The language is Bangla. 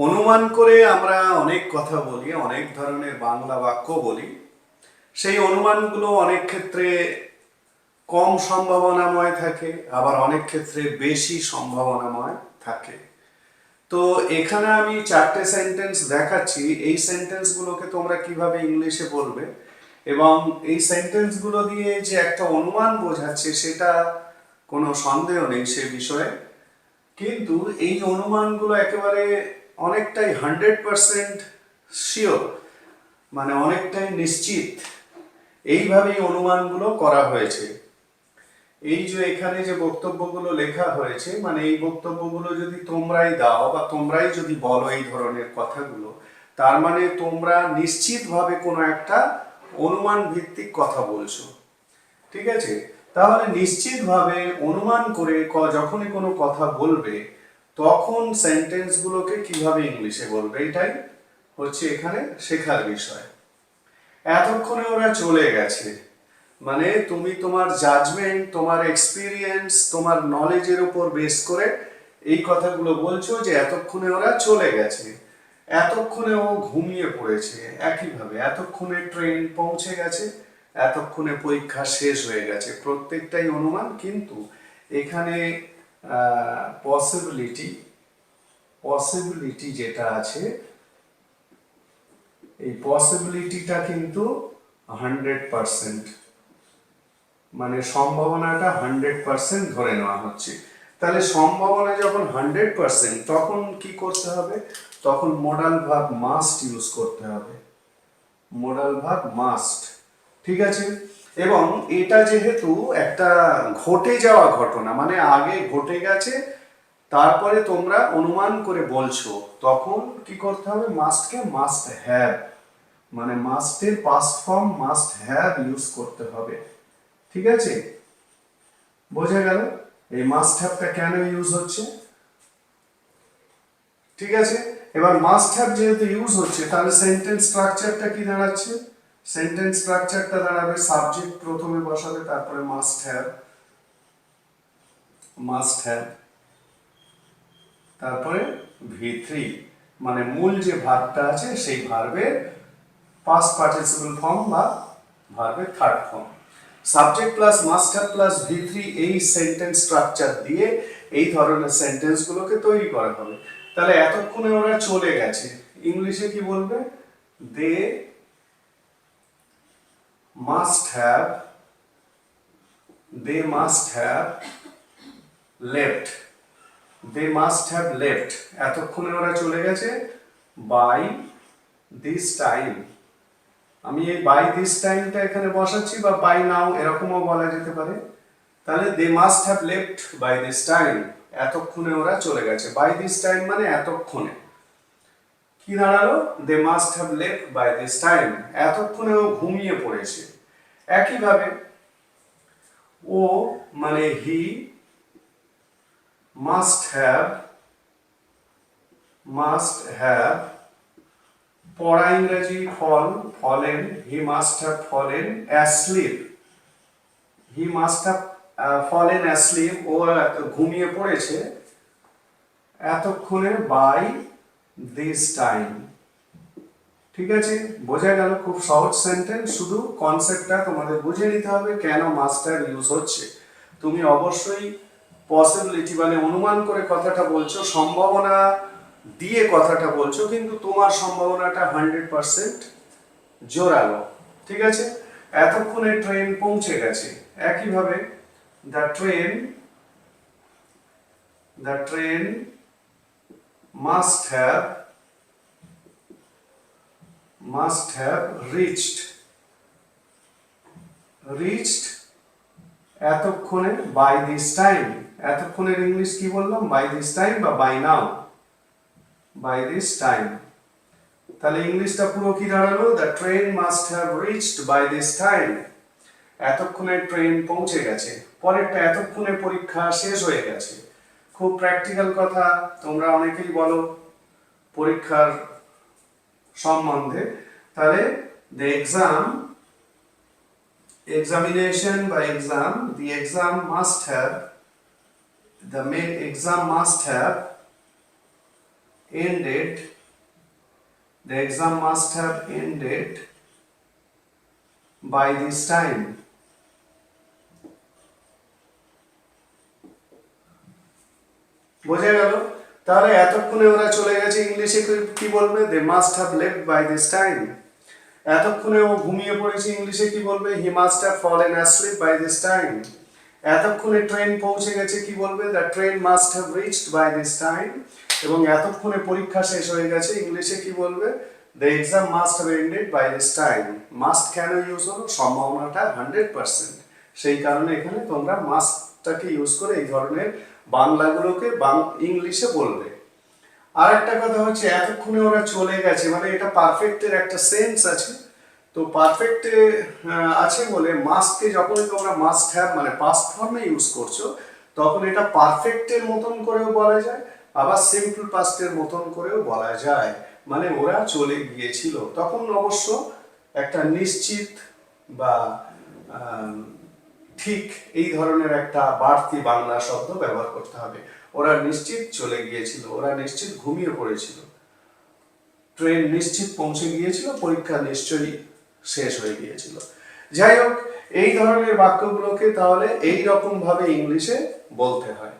অনুমান করে আমরা অনেক কথা বলি, অনেক ধরনের বাংলা বাক্য বলি। সেই অনুমানগুলো অনেক ক্ষেত্রে কম সম্ভাবনাময় থাকে, আবার অনেক ক্ষেত্রে বেশি সম্ভাবনাময় থাকে। তো এখানে আমি চারটে সেন্টেন্স দেখাচ্ছি। এই সেন্টেন্সগুলোকে তোমরা কীভাবে ইংলিশে বলবে? এবং এই সেন্টেন্সগুলো দিয়ে যে একটা অনুমান বোঝাচ্ছে, সেটা কোনো সন্দেহ নেই সে বিষয়ে। কিন্তু এই অনুমানগুলো একেবারে অনেকটাই হান্ড্রেড পারসেন্ট শিওর মানে অনেকটাই নিশ্চিত এইভাবেই অনুমানগুলো করা হয়েছে। এই যে এখানে যে বক্তব্যগুলো লেখা হয়েছে মানে এই বক্তব্যগুলো যদি তোমরাই দাও বা তোমরাই যদি বলো এই ধরনের কথাগুলো, তার মানে তোমরা নিশ্চিতভাবে কোনো একটা অনুমান ভিত্তিক কথা বলছো। ঠিক আছে? তাহলে নিশ্চিতভাবে অনুমান করে যখনই কোনো কথা বলবে তখন সেন্টেন্সগুলোকে কীভাবে ইংলিশে বলবে? এটাই হচ্ছে এখানে শেখার বিষয়। এতক্ষণে ওরা চলে গেছে। মানে তুমি তোমার জাজমেন্ট তোমার এক্সপিরিয়েন্স তোমার নলেজের উপর বেস করে এই কথাগুলো বলছো যে এতক্ষণে ওরা চলে গেছে। এতক্ষণে ও ঘুমিয়ে পড়েছে একইভাবে। এতক্ষণে ট্রেন পৌঁছে গেছে, এতক্ষণে পরীক্ষা শেষ হয়ে গেছে। প্রত্যেকটাই অনুমান, কিন্তু এখানে পসিবিলিটি পসিবিলিটি যেটা আছে, এই পসিবিলিটিটা কিন্তু হান্ড্রেড পারসেন্ট মানে সম্ভাবনাটা হান্ড্রেড পার্সেন্ট ধরে নেওয়া হচ্ছে। তাহলে সম্ভাবনা যখন হান্ড্রেড পার্সেন্ট তখন কি করতে হবে? তখন মোডাল ভাব মাস্ট ইউজ করতে হবে। মোডাল ভাব মাস্ট ঠিক আছে? এবং এটা যেহেতু একটা ঘটে যাওয়া ঘটনা মানে আগে ঘটে গেছে, তারপরে তোমরা অনুমান করে বলছো, তখন কি করতে হবে? মাস্টকে মাস্ট হ্যাভ মানে মাস্টের past form must have use করতে হবে। ঠিক আছে? বোঝা গেল? এই মাস্ট হ্যাভটা কেন ইউজ হচ্ছে? ঠিক আছে? এবার মাস্ট হ্যাভ যেহেতু ইউজ হচ্ছে, তাহলে সেন্টেন্স স্ট্রাকচারটা কি দাঁড়াচ্ছে? সেন্টেন্স স্ট্রাকচারটা দাঁড়াবে সাবজেক্ট প্রথমে বসাবে, তারপরে মাস্ট হ্যাভ মাস্ট হ্যাভ তারপরে ভি থ্রি মানে মূল যে ভার্বটা আছে, সেই ভার্বের পাস্ট পার্টিসিপল ফর্ম বা ভার্বের third form subject plus must have plus V three এই সেন্টেন্স স্ট্রাকচার দিয়ে এই ধরনের সেন্টেন্সগুলোকে তৈরি করা হবে। তাহলে এতক্ষণে ওরা চলে গেছে। ইংলিশে কি বলবে? They must have they must have left they must have left এতক্ষণে ওরা চলে গেছে বাই দিস টাইম আমি এই বাই দিস টাইমটা এখানে বসাচ্ছি বা বাই নাও এরকমও বলা যেতে পারে। তাহলে they must have left by this time এতক্ষণে ওরা চলে গেছে। বাই দিস টাইম মানে এতক্ষণে। কি দাঁড়াল? They must have left by this time এতক্ষণে ও ঘুমিয়ে পড়েছে। একইভাবে ও মানে he must have must have পড়া ইংরেজি fall, fallen he must have fallen asleep he must have fallen asleep ও ঘুমিয়ে পড়েছে এতক্ষণে বাই দিস টাইম ঠিক আছে? বোঝা গেল খুব সহজ সেন্টেন্স শুধু কনসেপ্টটা তোমাদের বুঝে নিতে হবে কেন মাস্টার ইউজ হচ্ছে। তুমি অবশ্যই পসিবিলিটি মানে অনুমান করে কথাটা বলছো, সম্ভাবনা দিয়ে কথাটা বলছো, কিন্তু তোমার সম্ভাবনাটা হান্ড্রেড পার্সেন্ট জোরালো। ঠিক আছে? এতক্ষণে ট্রেন পৌঁছে গেছে। একইভাবে the train the train must have must have reached reached এতক্ষণে বাই দিস টাইম এতক্ষণের ইংলিশ কি বললাম? বাই দিস টাইম বা by now by this time তাহলে ইংলিশটা পুরো কি দাঁড়াল? The train must have reached by this time এতক্ষণে ট্রেন পৌঁছে গেছে। পরেরটা এতক্ষণে পরীক্ষা শেষ হয়ে গেছে। খুব প্র্যাকটিক্যাল কথা, তোমরা অনেকেই বলো। পরীক্ষার সম্বন্ধে তাহলে the exam examination by exam the exam must have the main exam must have ended the exam must have ended by this time বোঝা গেল তাহলে এতক্ষণে ওরা চলে গেছে ইংলিশে, কি- বলবে? They must have left by this time এতক্ষণে ও ঘুমিয়ে পড়েছে ইংলিশে, কি বলবে? He must have fallen asleep by this time এতক্ষণে ট্রেন পৌঁছে গেছে, কি বলবে? The train must have reached by this time এবং এতক্ষণে পরীক্ষা শেষ হয়ে গেছে, ইংলিশে কি বলবে? The exam must have ended by this time must কেন ইউজ হলো? সম্ভাবনাটা হান্ড্রেড পার্সেন্ট সেই কারণে এখানে তোমরা মাস্টটাকে ইউজ করে এই ধরনের বাংলাগুলোকে ইংলিশে বলবে। আর একটা কথা হচ্ছে, এতক্ষণে ওরা চলে গেছে মানে এটা পারফেক্টের একটা সেন্স আছে। তো পারফেক্টে আছে বলে মাস্টকে যখনই তোমরা মাস্ট হ্যাভ মানে পাস্ট ফর্মে ইউজ করছ, তখন এটা পারফেক্টের মতন করেও বলা যায়, আবার সিম্পল পাস্টের মতন করেও বলা যায়। মানে ওরা চলে গিয়েছিল। তখন অবশ্য একটা নিশ্চিত বা ঠিক এই ধরনের একটা বাড়তি বাংলা শব্দ ব্যবহার করতে হবে। ওরা নিশ্চিত চলে গিয়েছিল, ওরা নিশ্চিত ঘুমিয়ে পড়েছিল। ট্রেন নিশ্চিত পৌঁছে গিয়েছিল, পরীক্ষা নিশ্চয়ই শেষ হয়ে গিয়েছিল। যাই হোক, এই ধরনের বাক্যগুলোকে তাহলে এই রকম ভাবে ইংলিশে বলতে হয়।